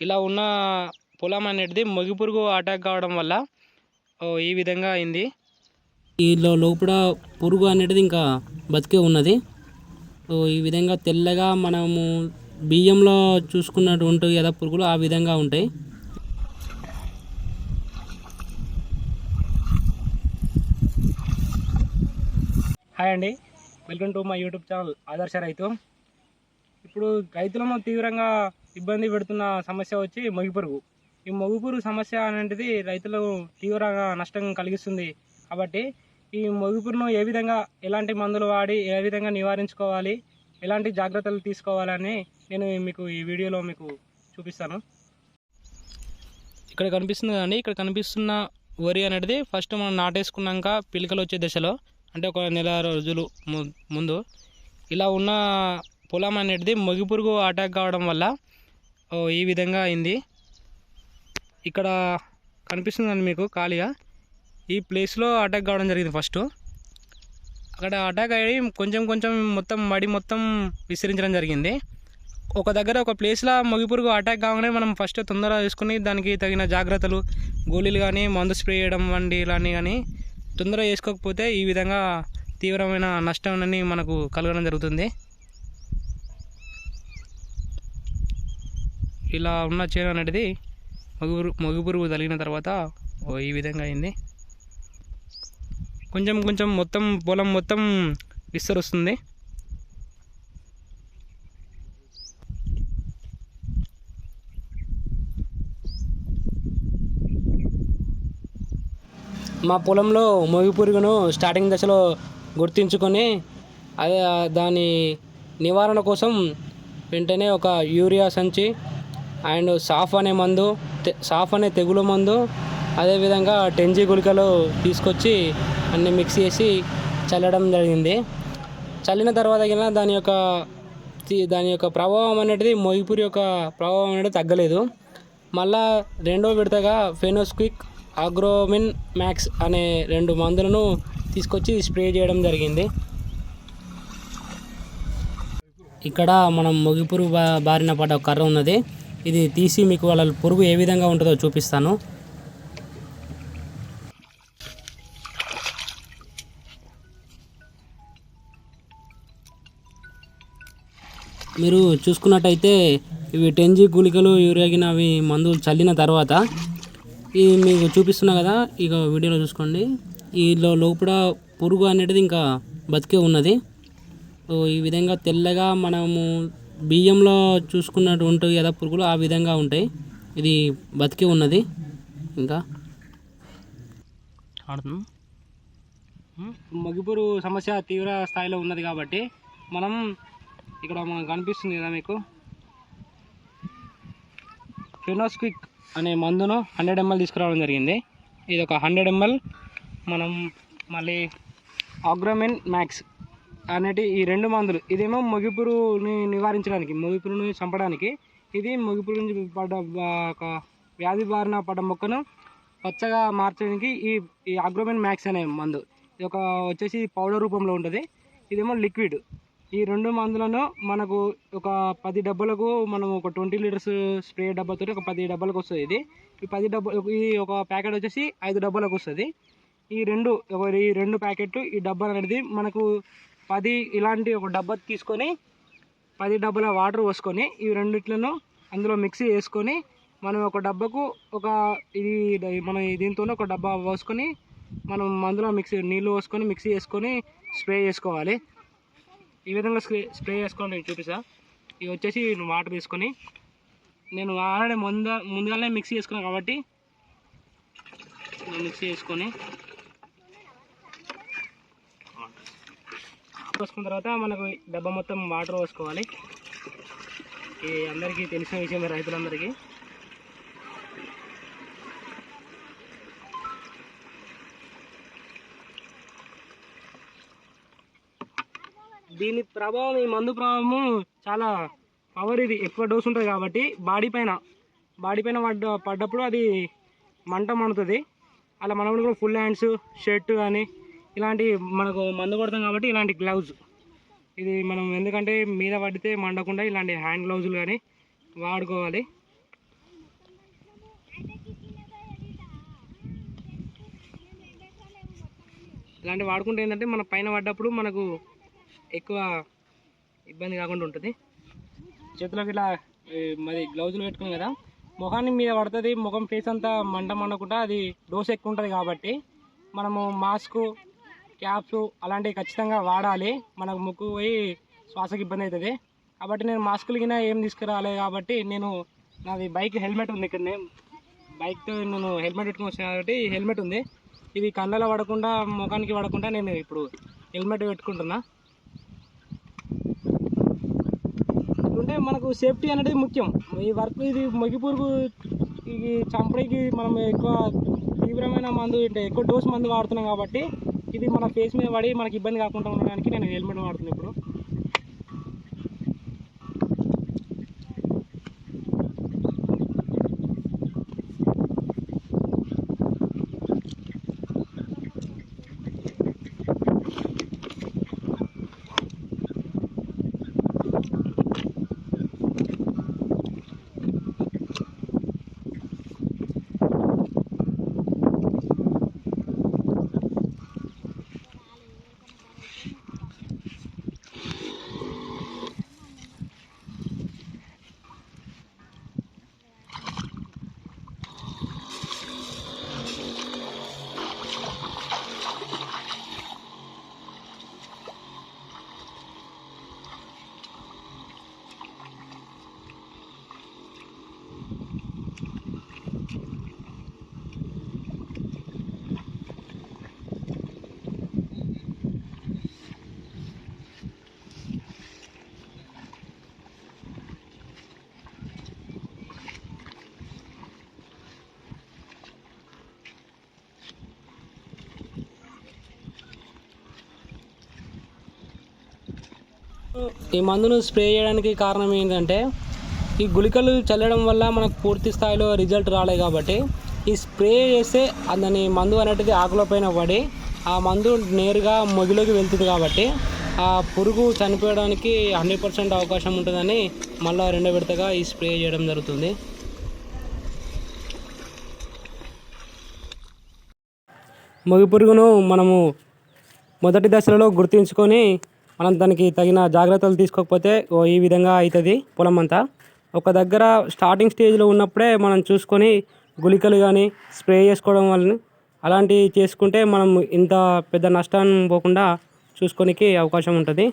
ఇలా ఉన్న పొలం అనేది మొగి పురుగు అటాక్ కావడం వల్ల ఓ, ఈ విధంగా అయింది. దీనిలో లోపల పురుగు అనేది ఇంకా బతికే ఉన్నది. ఈ విధంగా తెల్లగా మనము బియ్యంలో చూసుకున్నట్టు ఉంటాయి కదా పురుగులు ఆ విధంగా ఉంటాయి. హాయ్ అండి. Welcome to my YouTube channel ఆదర్శ రైతు. ఇప్పుడు రైతులను తీవ్రంగా ఇబ్బంది పెడుతున్న సమస్య వచ్చి మొగి పురుగు ఈ మొగిపురుగు సమస్య అనేది రైతులకు తీవ్రంగా నష్టం కలిగిస్తుంది. కాబట్టి ఈ మొగి ఏ విధంగా ఎలాంటి మందులు వాడి ఏ విధంగా నివారించుకోవాలి ఎలాంటి జాగ్రత్తలు తీసుకోవాలని నేను మీకు ఈ వీడియోలో మీకు చూపిస్తాను. ఇక్కడ కనిపిస్తుంది కదండి ఇక్కడ కనిపిస్తున్న వరి అనేది ఫస్ట్ మనం నాటేసుకున్నాక పిలకలు వచ్చే దశలో అంటే ఒక నెల రోజులు ము- ముందు. ఇలా ఉన్న పొలం అనేది మొగి పురుగు అటాక్ కావడం వల్ల ఈ విధంగా అయింది. ఇక్కడ కనిపిస్తుందండి మీకు ఖాళీగా. ఈ ప్లేస్లో అటాక్ కావడం జరిగింది ఫస్ట్ అక్కడ అటాక్ అయ్యి కొంచెం కొంచెం మొత్తం మడి మొత్తం విస్తరించడం జరిగింది. ఒక దగ్గర ఒక ప్లేస్లో మగిపురుగు అటాక్ కాగానే మనం ఫస్ట్ తొందరగా చేసుకుని దానికి తగిన జాగ్రత్తలు గోళీలు కానీ మందు స్ప్రే చేయడం వంటి ఇలాంటివి కానీ తొందరగా చేసుకోకపోతే ఈ విధంగా తీవ్రమైన నష్టం మనకు కలగడం జరుగుతుంది. ఇలా ఉన్న చేను అనేది మగు పురుగు తగిలిన తర్వాత ఓ ఈ విధంగా అయింది. కొంచెం కొంచెం మొత్తం పొలం మొత్తం విస్తరుస్తుంది. మా పొలంలో మొగి పురుగును స్టార్టింగ్ దశలో గుర్తించుకొని అదే దాని నివారణ కోసం వెంటనే ఒక యూరియా సంచి అండ్ సాఫ్ అనే మందు సాఫ్ అనే తెగులు మందు అదేవిధంగా టెంజీ గుళికలు తీసుకొచ్చి అన్ని మిక్స్ చేసి చల్లడం జరిగింది. చల్లిన తర్వాత కింద దాని యొక్క దాని యొక్క ప్రభావం అనేది మొయిపూరి యొక్క ప్రభావం అనేది తగ్గలేదు. మళ్ళా రెండో విడతగా ఫెనోస్క్విక్ అగ్రోమిన్ మ్యాక్స్ అనే రెండు మందులను తీసుకొచ్చి స్ప్రే చేయడం జరిగింది. ఇక్కడ మనం మొగిపురు బారిన పడ్డ ఒక కర్ర ఉన్నది. ఇది తీసి మీకు వాళ్ళ పురుగు ఏ విధంగా ఉంటుందో చూపిస్తాను. మీరు చూసుకున్నట్టయితే ఇవి టెన్జీ గుళికలు యూరియాగిన అవి మందులు చల్లిన తర్వాత ఇది మీకు చూపిస్తున్నా కదా ఇక వీడియోలో చూసుకోండి. ఈలో లోపల పురుగు అనేది ఇంకా బతికే ఉన్నది. సో ఈ విధంగా తెల్లగా మనము బియ్యంలో చూసుకున్నట్టు ఉంటాయి కదా పురుగులు ఆ విధంగా ఉంటాయి. ఇది బతికే ఉన్నది. ఇంకా ఆడుతున్నాం. మగిపురు సమస్య తీవ్ర స్థాయిలో ఉన్నది కాబట్టి మనం ఇక్కడ మనకు కనిపిస్తుంది కదా మీకు. ఫినోస్క్విక్ అనే మందును హండ్రెడ్ ఎంఎల్ తీసుకురావడం జరిగింది. ఇది ఒక హండ్రెడ్ ఎంఎల్. మనం మళ్ళీ ఆగ్రోమెన్ మ్యాక్స్ అనేటి ఈ రెండు మందులు. ఇదేమో మొగిపురుని నివారించడానికి మొగిపురుని చంపడానికి. ఇది మొగిపురు నుంచి పడ్డ ఒక వ్యాధి బారిన పడ్డ మొక్కను పచ్చగా మార్చడానికి ఈ ఈ ఆగ్రోమెన్ మ్యాక్స్ అనే మందు. ఇది ఒక వచ్చేసి పౌడర్ రూపంలో ఉంటుంది. ఇదేమో లిక్విడ్. ఈ రెండు మందులను మనకు ఒక పది డబ్బాలకు మనం ఒక ట్వంటీ లీటర్స్ స్ప్రే డబ్బాతో ఒక పది డబ్బాలకు వస్తుంది ఇది. ఈ పది డబ్బా ఈ ఒక ప్యాకెట్ వచ్చేసి ఐదు డబ్బాలకు వస్తుంది. ఈ రెండు ఈ రెండు ప్యాకెట్ ఈ డబ్బా అనేది మనకు పది ఇలాంటి ఒక డబ్బా తీసుకొని పది డబ్బాల వాటర్ పోసుకొని ఈ రెండిట్లను అందులో మిక్సీ వేసుకొని మనం ఒక డబ్బాకు ఒక ఇది మనం దీంతో ఒక డబ్బా పోసుకొని మనం మందులో మిక్సీ నీళ్ళు పోసుకొని మిక్సీ చేసుకొని స్ప్రే చేసుకోవాలి. ఈ విధంగా స్ప్రే స్ప్రే చేసుకొని నేను చూపిస్తా. ఇవి వచ్చేసి వాటర్ తీసుకొని నేను ఆల్రెడీ ముందు ముందుగానే మిక్సీ చేసుకున్నాను కాబట్టి మిక్సీ చేసుకొని పోసుకున్న తర్వాత మనకు డబ్బా మొత్తం వాటర్ పోసుకోవాలి. ఈ అందరికీ తెలిసిన విషయం రైతులందరికీ. దీని ప్రభావం ఈ మందు ప్రభావము చాలా పవర్ ఇది. ఎక్కువ డోస్ ఉంటుంది కాబట్టి బాడీ పైన బాడీ పైన పడ్డ పడ్డప్పుడు అది మంట మండుతుంది. అలా మనం కూడా ఫుల్ హ్యాండ్స్ షర్ట్ కానీ ఇలాంటి మనకు మందు కొడతాం కాబట్టి ఇలాంటి గ్లౌజ్ ఇది మనం ఎందుకంటే మీద పడితే మండకుండా ఇలాంటి హ్యాండ్ గ్లౌజులు కానీ వాడుకోవాలి. ఇలాంటి వాడుకుంటే ఏంటంటే మన పైన పడ్డప్పుడు మనకు ఎక్కువ ఇబ్బంది కాకుండా ఉంటుంది. చేతులకు ఇలా మరి గ్లౌజులు పెట్టుకున్నాం కదా ముఖాన్ని మీద పడుతుంది ముఖం ఫేస్ అంతా మంట మండకుండా అది డోస్ ఎక్కువ ఉంటుంది కాబట్టి మనము మాస్కు క్యాప్స్ అలాంటివి ఖచ్చితంగా వాడాలి. మనకు ముక్కు పోయి శ్వాసకి ఇబ్బంది అవుతుంది. కాబట్టి నేను మాస్కులు గిన ఏం తీసుకురాలే కాబట్టి నేను నాది బైక్ హెల్మెట్ ఉంది ఇక్కడనే. బైక్తో నేను హెల్మెట్ పెట్టుకుని వచ్చాను కాబట్టి హెల్మెట్ ఉంది. ఇది కళ్ళలో పడకుండా ముఖానికి పడకుండా నేను ఇప్పుడు హెల్మెట్ పెట్టుకుంటున్నా. అంటే మనకు సేఫ్టీ అనేది ముఖ్యం. ఈ వర్క్ ఇది మొగి పురుగు ఇది చంపడానికి మనం ఎక్కువ తీవ్రమైన మందు అంటే ఎక్కువ డోస్ మందు వాడుతున్నాం కాబట్టి ఇది మన ఫేస్ మీద పడి మనకి ఇబ్బంది కాకుండా ఉండడానికి నేను హెల్మెట్ వాడుతున్నాను ఇప్పుడు. ఈ మందును స్ప్రే చేయడానికి కారణం ఏంటంటే ఈ గుళికలు చల్లడం వల్ల మనకు పూర్తి స్థాయిలో రిజల్ట్ రాలేదు కాబట్టి ఈ స్ప్రే చేస్తే దాని మందు అనేటిది ఆకుల పైన పడి ఆ మందు నేరుగా మొగిలోకి వెళ్తుంది కాబట్టి ఆ పురుగు చనిపోయడానికి హండ్రెడ్ పర్సెంట్ అవకాశం ఉంటుందని మళ్ళీ రెండో విడతగా ఈ స్ప్రే చేయడం జరుగుతుంది. మొగి పురుగును మనము మొదటి దశలలో గుర్తించుకొని మనం దానికి తగిన జాగ్రత్తలు తీసుకోకపోతే ఓ ఈ విధంగా అవుతుంది పొలం అంతా. ఒక దగ్గర స్టార్టింగ్ స్టేజ్లో ఉన్నప్పుడే మనం చూసుకొని గుళికలు కానీ స్ప్రే చేసుకోవడం వల్ల అలాంటివి చేసుకుంటే మనం ఇంత పెద్ద నష్టాన్ని పోకుండా చూసుకోనికి అవకాశం ఉంటుంది.